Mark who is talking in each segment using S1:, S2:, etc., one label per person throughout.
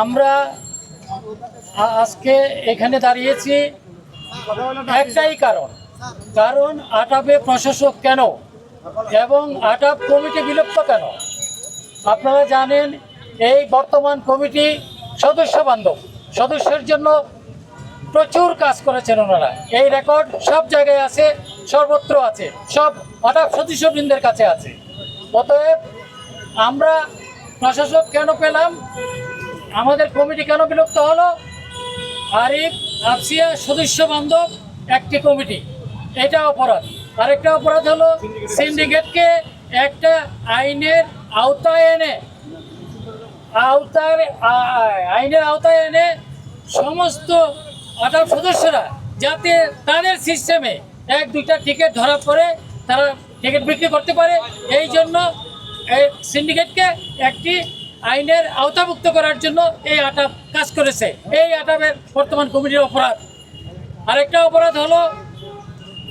S1: আমরা আজকে এখানে দাঁড়িয়েছি। একটাই কারণ। কারণ আটাপে প্রশাসক কেন? এবং আটাপ কমিটি বিলুপ্ত কেন? আপনারা জানেন, এই বর্তমান কমিটি সদস্য বান্ধব। সদস্যের জন্য প্রচুর কাজ করেছেন ওনারা। এই রেকর্ড সব জায়গায় আছে, সর্বত্র আছে। সব আটাব সদস্যবৃন্দের কাছে আছে। অতএব আমরা প্রশাসক কেন পেলাম? আমাদের কমিটি কেন বিলুপ্ত হলো? আরিফ আফসিয়া সদস্য বান্ধব, একটি কমিটি। এটা অপরাধ। আরেকটা অপরাধ হলো সিন্ডিকেটকে একটা আইনের আওতায় এনে, আওতায়, আ- আইনের আওতায় এনে সমস্ত আটাপ সদস্যরা যাতে তাদের সিস্টেমে এক, দুইটা টিকিট ধরা পড়ে, তারা টিকিট বিক্রি করতে পারে। এই জন্য সিন্ডিকেটকে একটি আইনের আওতাভুক্ত করার জন্য এই আটাপ কাজ করেছে। এই আটাপের বর্তমান কমিটির অপরাধ। আরেকটা অপরাধ হলো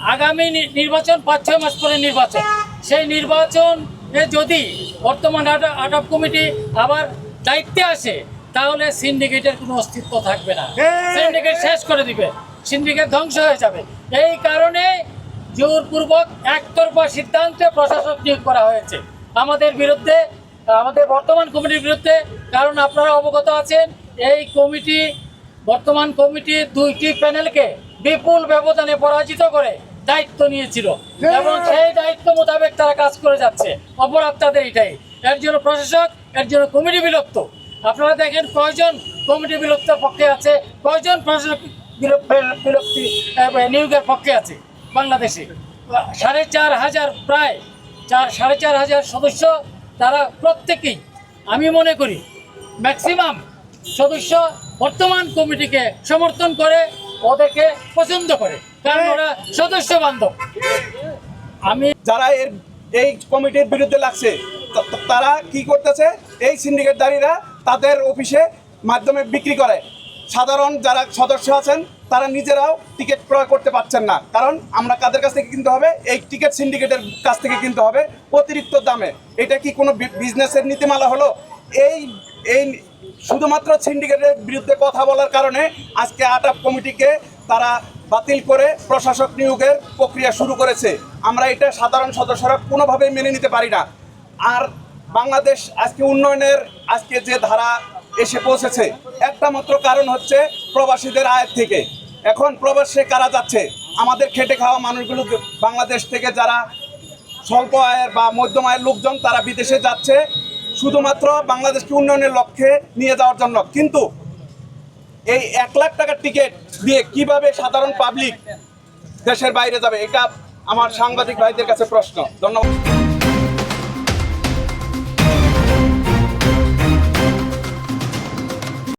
S1: আগামী নির্বাচন পাঁচ ছয় মাস পরে নির্বাচন। সেই নির্বাচন যদি বর্তমান আটা- আটাপ কমিটি আবার দায়িত্বে আসে তাহলে সিন্ডিকেটের কোনো অস্তিত্ব থাকবে না। সিন্ডিকেট শেষ করে দিবে। সিন্ডিকেট ধ্বংস হয়ে যাবে। এই কারণে জোরপূর্বক একতরফা সিদ্ধান্তে প্রশাসক নিয়োগ করা হয়েছে। আমাদের বিরুদ্ধে আমাদের বর্তমান কমিটির বিরুদ্ধে কারণ আপনারা অবগত আছেন এই কমিটি বর্তমান কমিটি দুইটি প্যানেলকে বিপুল ব্যবধানে পরাজিত করে দায়িত্ব নিয়েছিল। এবং সেই দায়িত্ব মোতাবেক তারা কাজ করে যাচ্ছে। অপরাধ তাদের এটাই। এর জন্য প্রশাসক এর জন্য কমিটি বিলুপ্ত। আপনারা দেখেন কয়জন কমিটি বিলুপ্ত পক্ষে আছে কয়জন প্রশাসক বিলুপ- বিলুপ্তি নিয়োগের পক্ষে আছে বাংলাদেশে। সাড়ে চার হাজার প্রায় চার সাড়ে চার হাজার সদস্য তারা প্রত্যেকেই, আমি মনে করি ম্যাক্সিমাম সদস্য বর্তমান কমিটিকে সমর্থন করে, ওদেরকে পছন্দ করে। কারণ ওরা সদস্য বান্ধব। আমি
S2: যারা এর, এই কমিটির বিরুদ্ধে লাগছে তারা কি করতেছে? এই সিন্ডিকেটদারীরা তাদের অফিসে মাধ্যমে বিক্রি করে। সাধারণ যারা সদস্য আছেন, তারা নিজেরাও টিকিট ক্রয় করতে পারছেন না। কারণ আমরা কাদের কাছ থেকে কিনতে হবে? এই টিকিট সিন্ডিকেটের কাছ থেকে কিনতে হবে অতিরিক্ত দামে। এটা কি কোনো বিজনেসের নীতিমালা হলো? এই এই শুধুমাত্র সিন্ডিকেটের বিরুদ্ধে কথা বলার কারণে আজকে আটাপ কমিটিকে তারা বাতিল করে প্রশাসক নিয়োগের প্রক্রিয়া শুরু করেছে। আমরা এটা সাধারণ সদস্যরা কোনোভাবেই মেনে নিতে পারি না। আর বাংলাদেশ আজকে উন্নয়নের, আজকে যে ধারা এসে পৌঁছেছে। একটা মাত্র কারণ হচ্ছে প্রবাসীদের আয়ের থেকে। এখন প্রবাসে কারা যাচ্ছে? আমাদের খেটে খাওয়া মানুষগুলো বাংলাদেশ থেকে যারা স্বল্প আয়ের বা মধ্যম আয়ের লোকজন, তারা বিদেশে যাচ্ছে শুধুমাত্র বাংলাদেশকে উন্নয়নের লক্ষ্যে নিয়ে যাওয়ার জন্য। কিন্তু এই এক লাখ টাকার টিকিট দিয়ে কীভাবে সাধারণ পাবলিক দেশের বাইরে যাবে, এটা আমার সাংবাদিক ভাইদের কাছে প্রশ্ন। ধন্যবাদ।